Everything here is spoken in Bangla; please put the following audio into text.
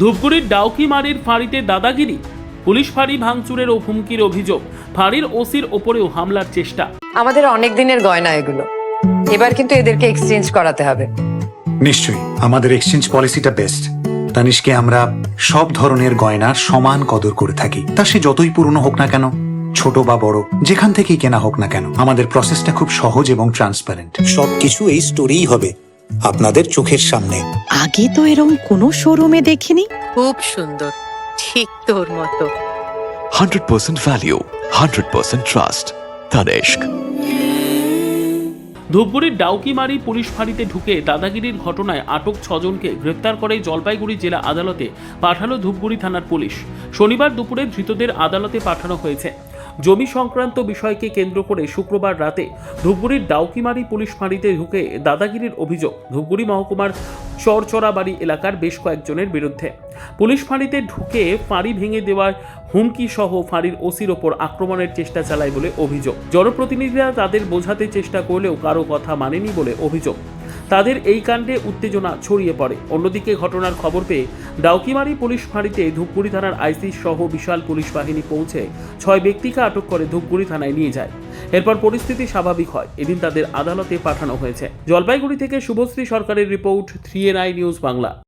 ধূপগুড়ির ডাউকিমারির ফাঁড়িতে দাদাগিরি পুলিশ ফাঁড়ি ভাঙচুরের ও হুমকির অভিযোগ ফাঁড়ির ওসির ওপরেও হামলার চেষ্টা। আমাদের অনেক দিনের গয়না এগুলো। এবার কিন্তু এদেরকে এক্সচেঞ্জ করাতে হবে। নিশ্চয়ই আমাদের এক্সচেঞ্জ পলিসিটা বেস্ট তানিশকে আমরা সব ধরনের গয়না সমান কদর করে থাকি। তা সে যতই পুরনো হোক না কেন ছোট বা বড় যেখান থেকেই কেনা হোক না কেন আমাদের প্রসেসটা খুব সহজ এবং ট্রান্সপারেন্ট সবকিছু এই স্টোরেই হবে। আপনাদের চোখের সামনে। আগে তো এরম কোনো শোরুমে দেখিনি। খুব সুন্দর। ঠিক তোর মতো। 100% value, 100% trust. Tanishq. ধূপগুড়ির ডাউকিমারি পুলিশ ফাঁড়িতে ঢুকে দাদাগিরির ঘটনায় আটক ছজনকে গ্রেপ্তার করে জলপাইগুড়ি জেলা আদালতে পাঠালো ধূপগুড়ি থানার পুলিশ। শনিবার দুপুরে ধৃতদের আদালতে পাঠানো হয়েছে। জমি সংক্রান্ত বিষয়কে কেন্দ্র করে শুক্রবার রাতে ধূপগুড়ির ডাউকিমারি পুলিশ ফাঁড়িতে ঢুকে দাদাগিরির অভিযোগ, ধূপগুড়ি মহকুমার চরচরাবাড়ি এলাকার বেশ কয়েকজনের বিরুদ্ধে। পুলিশ ফাঁড়িতে ঢুকে ফাঁড়ি ভেঙে দেওয়ার হুমকি সহ ফাঁড়ির ওসির ওপর আক্রমণের চেষ্টা চালায় বলে অভিযোগ। জনপ্রতিনিধিরা তাদের বোঝাতে চেষ্টা করলেও কারও কথা মানেনি বলে অভিযোগ। তাদের এই কাণ্ডে উত্তেজনা ছড়িয়ে পড়ে। অন্যদিকে ঘটনার খবর পেয়ে ডাউকিমারি পুলিশ ফাঁড়িতে ধূপগুড়ি থানার আইসি সহ বিশাল পুলিশ বাহিনী পৌঁছে ছয় ব্যক্তিকে আটক করে ধূপগুড়ি থানায় নিয়ে যায়। এরপর পরিস্থিতি স্বাভাবিক হয়। এদিন তাদের আদালতে পাঠানো হয়েছে। জলপাইগুড়ি থেকে শুভশ্রী সরকারের report, three N I news Bangla.